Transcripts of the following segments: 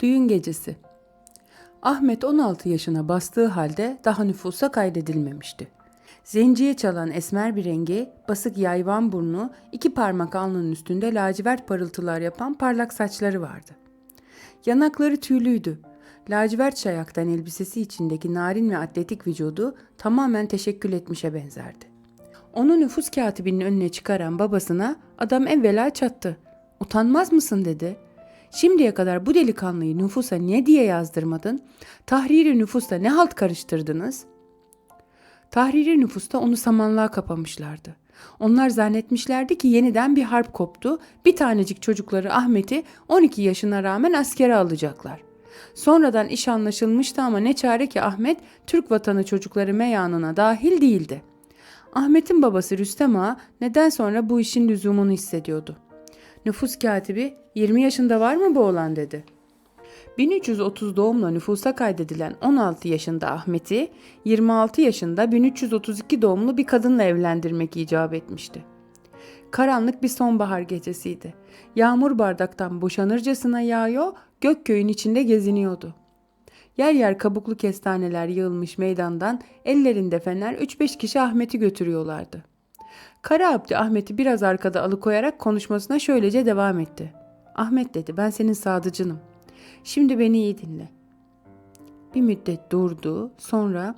Düğün gecesi. Ahmet 16 yaşına bastığı halde daha nüfusa kaydedilmemişti. Zenciye çalan esmer bir rengi, basık yayvan burnu, iki parmak alnının üstünde lacivert parıltılar yapan parlak saçları vardı. Yanakları tüylüydü. Lacivert şayaktan elbisesi içindeki narin ve atletik vücudu tamamen teşekkül etmişe benzerdi. Onu nüfus katibinin önüne çıkaran babasına adam evvela çattı. Utanmaz mısın dedi. Şimdiye kadar bu delikanlıyı nüfusa ne diye yazdırmadın? Tahriri nüfusta ne halt karıştırdınız? Tahriri nüfusta onu samanlığa kapamışlardı. Onlar zannetmişlerdi ki yeniden bir harp koptu. Bir tanecik çocukları Ahmet'i 12 yaşına rağmen askere alacaklar. Sonradan iş anlaşılmıştı ama ne çare ki Ahmet Türk vatanı çocukları meyanına dahil değildi. Ahmet'in babası Rüstem Ağa neden sonra bu işin lüzumunu hissediyordu. Nüfus katibi 20 yaşında var mı bu oğlan dedi. 1330 doğumla nüfusa kaydedilen 16 yaşında Ahmet'i 26 yaşında 1332 doğumlu bir kadınla evlendirmek icap etmişti. Karanlık bir sonbahar gecesiydi. Yağmur bardaktan boşanırcasına yağıyor, Gökköy'ün içinde geziniyordu. Yer yer kabuklu kestaneler yığılmış meydandan ellerinde fener 3-5 kişi Ahmet'i götürüyorlardı. Kara Abdi Ahmet'i biraz arkada alıkoyarak konuşmasına şöylece devam etti. Ahmet dedi ben senin sadıcınım. Şimdi beni iyi dinle. Bir müddet durdu. Sonra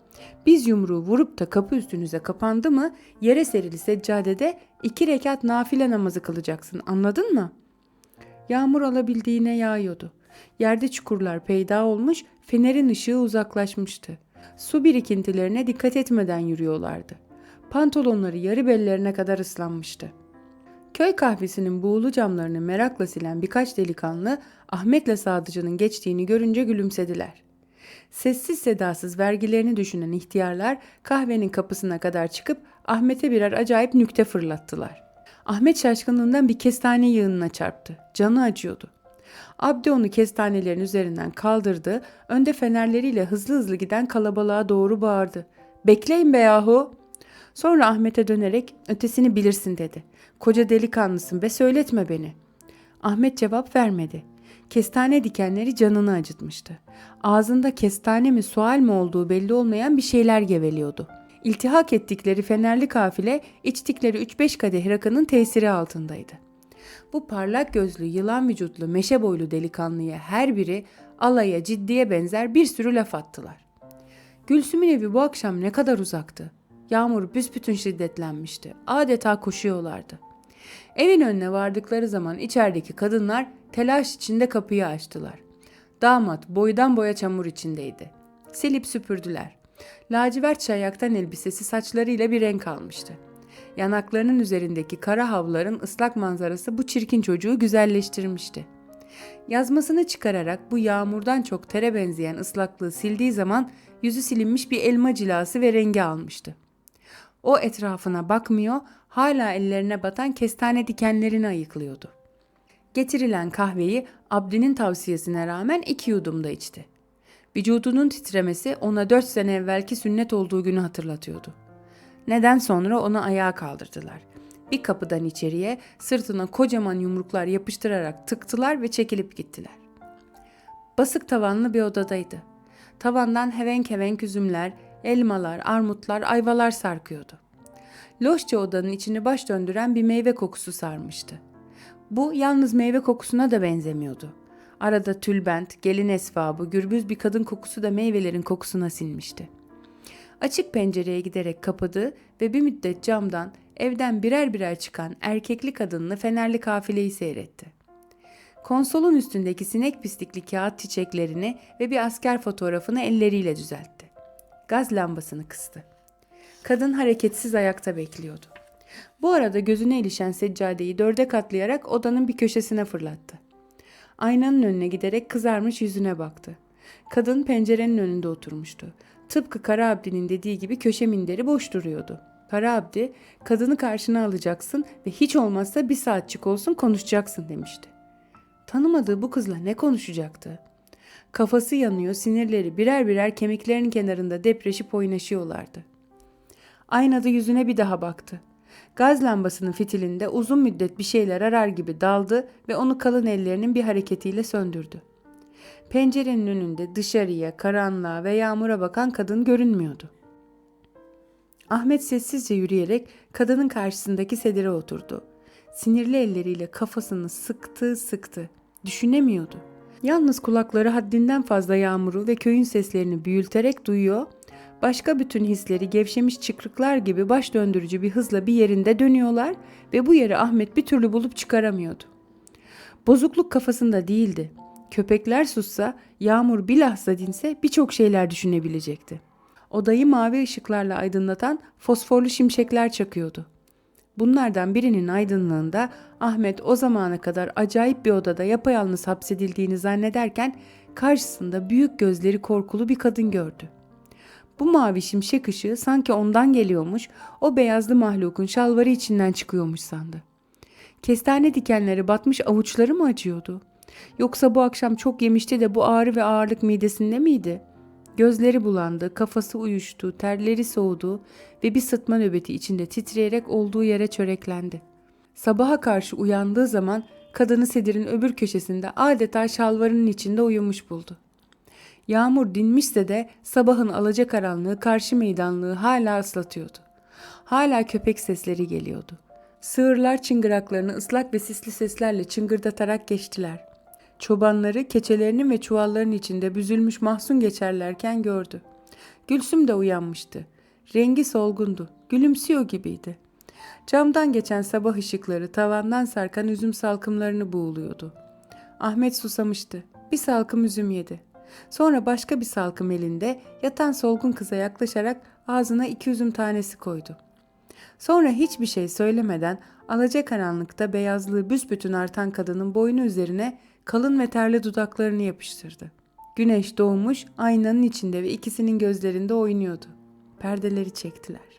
biz yumruğu vurup da kapı üstünüze kapandı mı yere serili seccadede iki rekat nafile namazı kılacaksın. Anladın mı? Yağmur alabildiğine yağıyordu. Yerde çukurlar peyda olmuş, fenerin ışığı uzaklaşmıştı. Su birikintilerine dikkat etmeden yürüyorlardı. Pantolonları yarı bellerine kadar ıslanmıştı. Köy kahvesinin buğulu camlarını merakla silen birkaç delikanlı Ahmet'le Sadıcı'nın geçtiğini görünce gülümsediler. Sessiz sedasız vergilerini düşünen ihtiyarlar kahvenin kapısına kadar çıkıp Ahmet'e birer acayip nükte fırlattılar. Ahmet şaşkınlığından bir kestane yığınına çarptı. Canı acıyordu. Abdi onu kestanelerin üzerinden kaldırdı, önde fenerleriyle hızlı hızlı giden kalabalığa doğru bağırdı. Bekleyin be yahu! Sonra Ahmet'e dönerek ötesini bilirsin dedi. Koca delikanlısın be söyletme beni. Ahmet cevap vermedi. Kestane dikenleri canını acıtmıştı. Ağzında kestane mi sual mi olduğu belli olmayan bir şeyler geveliyordu. İltihak ettikleri fenerli kafile içtikleri 3-5 kadeh rakının tesiri altındaydı. Bu parlak gözlü, yılan vücutlu, meşe boylu delikanlıya her biri alaya, ciddiye benzer bir sürü laf attılar. Gülsüm'ün evi bu akşam ne kadar uzaktı. Yağmur büsbütün şiddetlenmişti. Adeta koşuyorlardı. Evin önüne vardıkları zaman içerideki kadınlar telaş içinde kapıyı açtılar. Damat boydan boya çamur içindeydi. Silip süpürdüler. Lacivert çayaktan elbisesi saçlarıyla bir renk almıştı. Yanaklarının üzerindeki kara havların ıslak manzarası bu çirkin çocuğu güzelleştirmişti. Yazmasını çıkararak bu yağmurdan çok tere benzeyen ıslaklığı sildiği zaman yüzü silinmiş bir elma cilası ve rengi almıştı. O etrafına bakmıyor, hala ellerine batan kestane dikenlerini ayıklıyordu. Getirilen kahveyi Abdi'nin tavsiyesine rağmen iki yudumda içti. Vücudunun titremesi ona dört sene evvelki sünnet olduğu günü hatırlatıyordu. Neden sonra onu ayağa kaldırdılar. Bir kapıdan içeriye sırtına kocaman yumruklar yapıştırarak tıktılar ve çekilip gittiler. Basık tavanlı bir odadaydı. Tavandan hevenk hevenk üzümler, elmalar, armutlar, ayvalar sarkıyordu. Loşça odanın içini baş döndüren bir meyve kokusu sarmıştı. Bu yalnız meyve kokusuna da benzemiyordu. Arada tülbent, gelin esvabı, gürbüz bir kadın kokusu da meyvelerin kokusuna sinmişti. Açık pencereye giderek kapadı ve bir müddet camdan evden birer birer çıkan erkekli kadınlı fenerli kafileyi seyretti. Konsolun üstündeki sinek pislikli kağıt çiçeklerini ve bir asker fotoğrafını elleriyle düzeltti. Gaz lambasını kıstı. Kadın hareketsiz ayakta bekliyordu. Bu arada gözüne ilişen seccadeyi dörde katlayarak odanın bir köşesine fırlattı. Aynanın önüne giderek kızarmış yüzüne baktı. Kadın pencerenin önünde oturmuştu. Tıpkı Kara Abdi'nin dediği gibi köşe minderi boş duruyordu. Kara Abdi, kadını karşına alacaksın ve hiç olmazsa bir saatçik olsun konuşacaksın demişti. Tanımadığı bu kızla ne konuşacaktı? Kafası yanıyor, sinirleri birer birer kemiklerinin kenarında depreşip oynaşıyorlardı. Aynada yüzüne bir daha baktı. Gaz lambasının fitilinde uzun müddet bir şeyler arar gibi daldı ve onu kalın ellerinin bir hareketiyle söndürdü. Pencerenin önünde dışarıya, karanlığa ve yağmura bakan kadın görünmüyordu. Ahmet sessizce yürüyerek kadının karşısındaki sedire oturdu. Sinirli elleriyle kafasını sıktı sıktı. Düşünemiyordu. Yalnız kulakları haddinden fazla yağmuru ve köyün seslerini büyülterek duyuyor, başka bütün hisleri gevşemiş çıkrıklar gibi baş döndürücü bir hızla bir yerinde dönüyorlar ve bu yeri Ahmet bir türlü bulup çıkaramıyordu. Bozukluk kafasında değildi. Köpekler sussa, yağmur bilhassa dinse birçok şeyler düşünebilecekti. Odayı mavi ışıklarla aydınlatan fosforlu şimşekler çakıyordu. Bunlardan birinin aydınlığında Ahmet o zamana kadar acayip bir odada yapayalnız hapsedildiğini zannederken karşısında büyük gözleri korkulu bir kadın gördü. Bu mavi şimşek ışığı sanki ondan geliyormuş, o beyazlı mahlukun şalvarı içinden çıkıyormuş sandı. Kestane dikenleri batmış avuçları mı acıyordu? Yoksa bu akşam çok yemişti de bu ağrı ve ağırlık midesinde miydi? Gözleri bulandı, kafası uyuştu, terleri soğudu ve bir sıtma nöbeti içinde titreyerek olduğu yere çöreklendi. Sabaha karşı uyandığı zaman kadını sedirin öbür köşesinde adeta şalvarının içinde uyumuş buldu. Yağmur dinmişse de sabahın alacakaranlığı karşı meydanlığı hala ıslatıyordu. Hala köpek sesleri geliyordu. Sığırlar çıngıraklarını ıslak ve sisli seslerle çıngırdatarak geçtiler. Çobanları keçelerinin ve çuvalların içinde büzülmüş mahzun geçerlerken gördü. Gülsüm de uyanmıştı. Rengi solgundu. Gülümsüyor gibiydi. Camdan geçen sabah ışıkları tavandan sarkan üzüm salkımlarını buğuluyordu. Ahmet susamıştı. Bir salkım üzüm yedi. Sonra başka bir salkım elinde yatan solgun kıza yaklaşarak ağzına iki üzüm tanesi koydu. Sonra hiçbir şey söylemeden alacakaranlıkta beyazlığı büsbütün artan kadının boynu üzerine kalın ve terli dudaklarını yapıştırdı. Güneş doğmuş aynanın içinde ve ikisinin gözlerinde oynuyordu. Perdeleri çektiler.